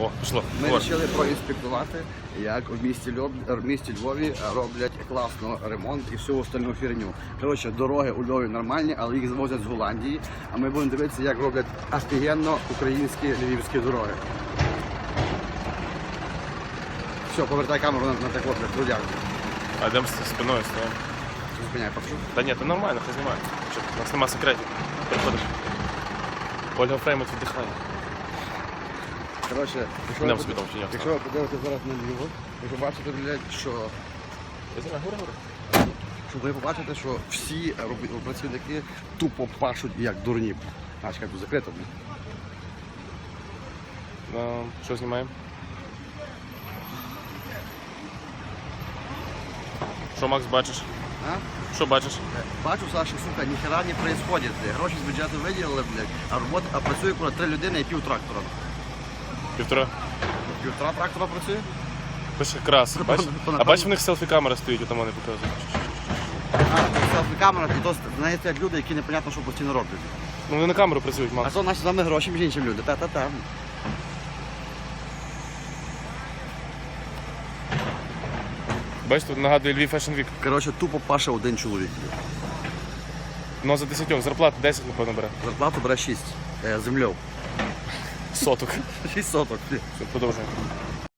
О, пішло. Ми Говор. вирішили проінспектувати, як в місті, Львов, в місті Львові роблять класно ремонт і всю остальну фірню. Коротше, дороги у Львові нормальні, але їх звозять з Голландії. А ми будемо дивитися, як роблять офігенно українські львівські дороги. Все, повертай камеру на, на таку трудяк. А йдемо з спиною стоїмо. Зупиняй, покажу. Та ні, то нормально, хай знімає. Що, у нас нема секретів. Приходиш. Ольга Фреймут віддихає. Коротше, якщо, ви ні? якщо ви подивитися зараз на Львів, ви побачите, блядь, що що ви побачите, що всі робі- працівники тупо пашуть як дурні. А, чекай, тут закрито. блін. Ну, що знімаємо? Що, Макс, бачиш? А? Що бачиш? Бачу, Саша, сука, ніхера не происходит. Гроші з бюджету виділили, блядь, а робота, а працює коли три людини і пів трактора. Півтора. Півтора трактора працює? Пише крас. А бачиш, в них селфі-камера стоїть, там вони показують. А, селфі камера, і то знаєте, як люди, які непонятно, що постійно роблять. Ну вони на камеру працюють, А Макс. то наші з вами гроші, між іншим люди. Та-та-та. Бачиш, тут нагадує Львів Fashion Week. Коротше, тупо паше один чоловік. Ну за десятьох, зарплата 10, напевно, бере. Зарплату бере 6 е, землю. Соток. 6 соток. Все, продовжуємо.